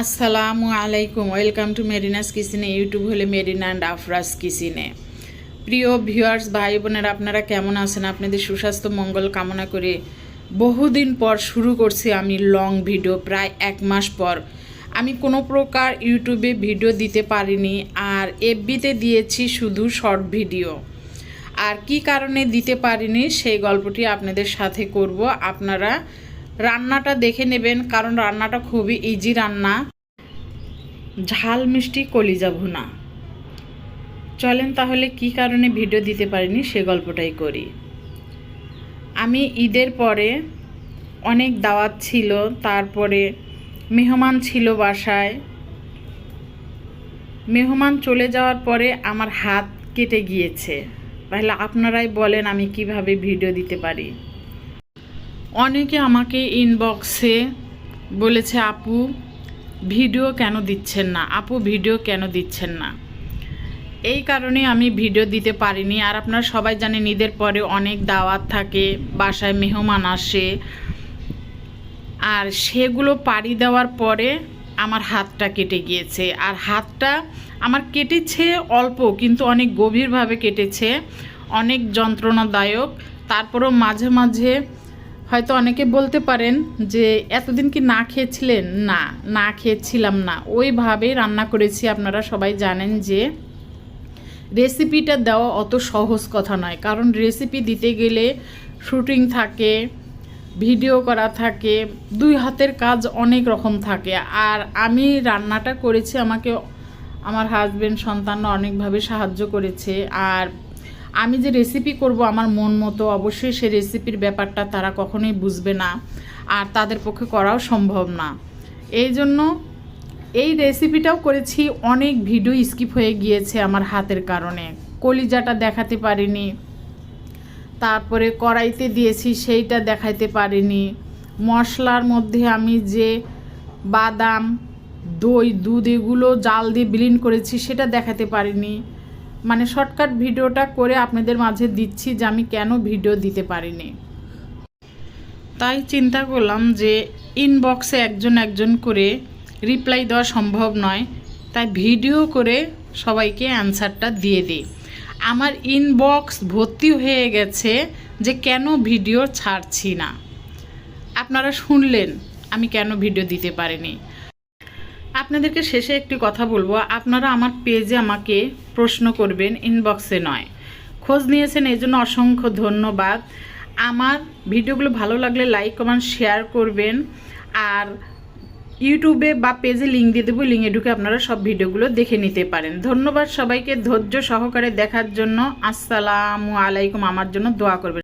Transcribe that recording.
আসসালামু আলাইকুম, welcome to মেরিনাস কিচেনে, ইউটিউব হলে মেরিনা অ্যান্ড আফরাস কিচেনে। প্রিয় ভিউয়ার্স, ভাই বোনেরা, আপনারা কেমন আছেন? আপনাদের সুস্বাস্থ্য মঙ্গল কামনা করে বহুদিন পর শুরু করছি আমি লং ভিডিও প্রায় এক মাস পর। আমি কোনো প্রকার ইউটিউবে ভিডিও দিতে পারিনি আর এফবিতে দিয়েছি শুধু শর্ট ভিডিও আর কি কারণে দিতে পারিনি সেই গল্পটি আপনাদের সাথে করব। আপনারা রান্নাটা দেখে নেবেন, কারণ রান্নাটা খুবই ইজি রান্না। ঝাল মিষ্টি কলিজা ভুনা। চলেন তাহলে কি কারণে ভিডিও দিতে পারিনি সে গল্পটাই করি। আমি ঈদের পরে অনেক দাওয়াত ছিল, তারপরে মেহমান ছিল বাসায়। মেহমান চলে যাওয়ার পরে আমার হাত কেটে গিয়েছে। তাহলে আপনারাই বলেন আমি কীভাবে ভিডিও দিতে পারি। অনেকে আমাকে ইনবক্সে বলেছে, আপু, ভিডিও কেন দিচ্ছেন না? আপু, ভিডিও কেন দিচ্ছেন না? এই কারণে আমি ভিডিও দিতে পারিনি। আর আপনারা সবাই জানেন, ঈদের পরে অনেক দাওয়াত থাকে, বাসায় মেহমান আসে। আর সেগুলো পাড়ি দেওয়ার পরে আমার হাতটা কেটে গিয়েছে। আর হাতটা আমার কেটেছে অল্প, কিন্তু অনেক গভীরভাবে কেটেছে। অনেক যন্ত্রণাদায়ক। তারপরও মাঝে মাঝে হয়তো অনেকে বলতে পারেন যে এতদিন কি না খেয়েছিলেন? না না খেয়েছিলাম না। ওইভাবেই রান্না করেছি। আপনারা সবাই জানেন যে রেসিপিটা দেওয়া অত সহজ কথা নয়। কারণ রেসিপি দিতে গেলে শুটিং থাকে, ভিডিও করা থাকে, দুই হাতের কাজ অনেক রকম থাকে। আর আমি রান্নাটা করেছি, আমাকে, আমার হাজব্যান্ড সন্তানরা অনেকভাবে সাহায্য করেছে। আর আমি যে রেসিপি করব আমার মন মতো, অবশ্যই সে রেসিপির ব্যাপারটা তারা কখনোই বুঝবে না আর তাদের পক্ষে করাও সম্ভব না। এই জন্য এই রেসিপিটাও করেছি, অনেক ভিডিও স্কিপ হয়ে গিয়েছে আমার হাতের কারণে। কলিজাটা দেখাতে পারিনি, তারপরে কড়াইতে দিয়েছি সেইটা দেখাইতে পারিনি। মশলার মধ্যে আমি যে বাদাম, দই, দুধ এগুলো জাল দিয়ে বিলীন করেছি সেটা দেখাতে পারিনি। মানে শর্টকাট ভিডিওটা করে আপনাদের মাঝে দিচ্ছি যে আমি কেন ভিডিও দিতে পারিনি। তাই চিন্তা করলাম যে ইনবক্সে একজন একজন করে রিপ্লাই দেওয়া সম্ভব নয়, তাই ভিডিও করে সবাইকে অ্যান্সারটা দিয়ে দিই। আমার ইনবক্স ভর্তি হয়ে গেছে যে কেন ভিডিও ছাড়ছি না। আপনারা শুনলেন আমি কেন ভিডিও দিতে পারিনি। আপনাদেরকে শেষে একটি কথা বলব। আপনারা আমার পেজে আমাকে প্রশ্ন করবেন ইনবক্সে নয়। খোঁজ নিয়েছেন, এই জন্য অসংখ্য ধন্যবাদ। আমার ভিডিওগুলো ভালো লাগলে লাইক কমেন্ট শেয়ার করবেন। আর ইউটিউবে বা পেজে লিঙ্ক দিয়ে দেবো লিঙ্কে ঢুকে আপনারা সব ভিডিওগুলো দেখে নিতে পারেন। ধন্যবাদ সবাইকে, ধৈর্য সহকারে দেখার জন্য। আসসালামু আলাইকুম, আমার জন্য দোয়া করবেন।